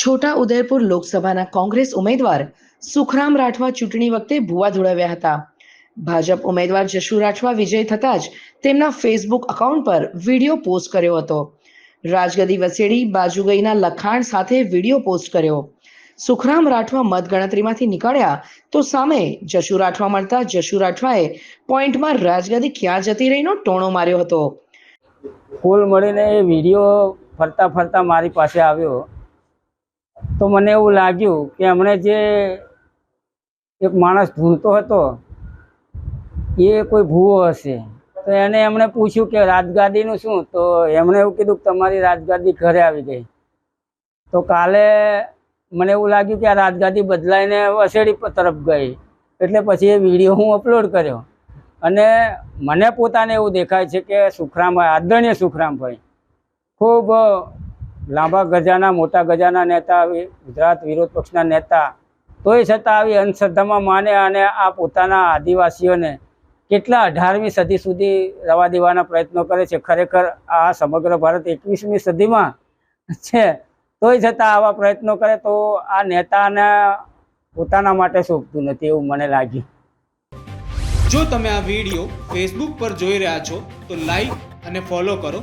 છોટા ઉદયપુર લોકસભાના કોંગ્રેસ ઉમેદવાર સુખરામ રાઠવા ચૂંટણી વખતે ભૂવા ધોળવ્યા હતા. ભાજપ ઉમેદવાર જશુ રાઠવા વિજય થતાં જ તેમના ફેસબુક અકાઉન્ટ પર વીડિયો પોસ્ટ કર્યો હતો. રાજગદી વસેડી બાજુગઈના લખાણ સાથે વીડિયો પોસ્ટ કર્યો. સુખરામ રાઠવા મતગણતરીમાંથી નીકળ્યા તો સામે જશુ રાઠવા મળતા જશુ રાઠવાએ પોઈન્ટમાં રાજગદી ક્યાં જતી રહીનો ટોણો માર્યો હતો. કુલ મળીને એ વીડિયો ફરતા ફરતા મારી પાસે આવ્યો. તો મને એવું લાગ્યું કે હમણે જે એક માણસ ઢૂંઢતો હતો, એ કોઈ ભૂવો હશે. તો એને એમણે પૂછ્યું કે રાજગાદીનું શું? તો એમણે એવું કીધું કે તમારી રાજગાદી ઘરે આવી ગઈ. તો કાલે મને એવું લાગ્યું કે આ રાજગાદી બદલાઈને વસેડી તરફ ગઈ. એટલે પછી એ વીડિયો હું અપલોડ કર્યો. અને મને પોતાને એવું દેખાય છે કે સુખરામભાઈ આદરણીય સુખરામભાઈ ખૂબ લાંબા ગજાના, મોટા ગજાના નેતા આવી, ગુજરાત વિરોધ પક્ષના નેતા. તોય છતાં આવી અંધશ્રદ્ધામાં માને અને આ પોતાના આદિવાસીઓને કેટલા અઢારમી સદી સુધી રવા દેવાના પ્રયત્નો કરે છે. ખરેખર આ સમગ્ર ભારત એકવીસમી સદીમાં છે. તોય છતાં આવા પ્રયત્નો કરે તો આ નેતાને પોતાના માટે શોભતું નથી એવું મને લાગ્યું. જો તમે આ વીડિયો ફેસબુક પર જોઈ રહ્યા છો, તો લાઈક અને ફોલો કરો.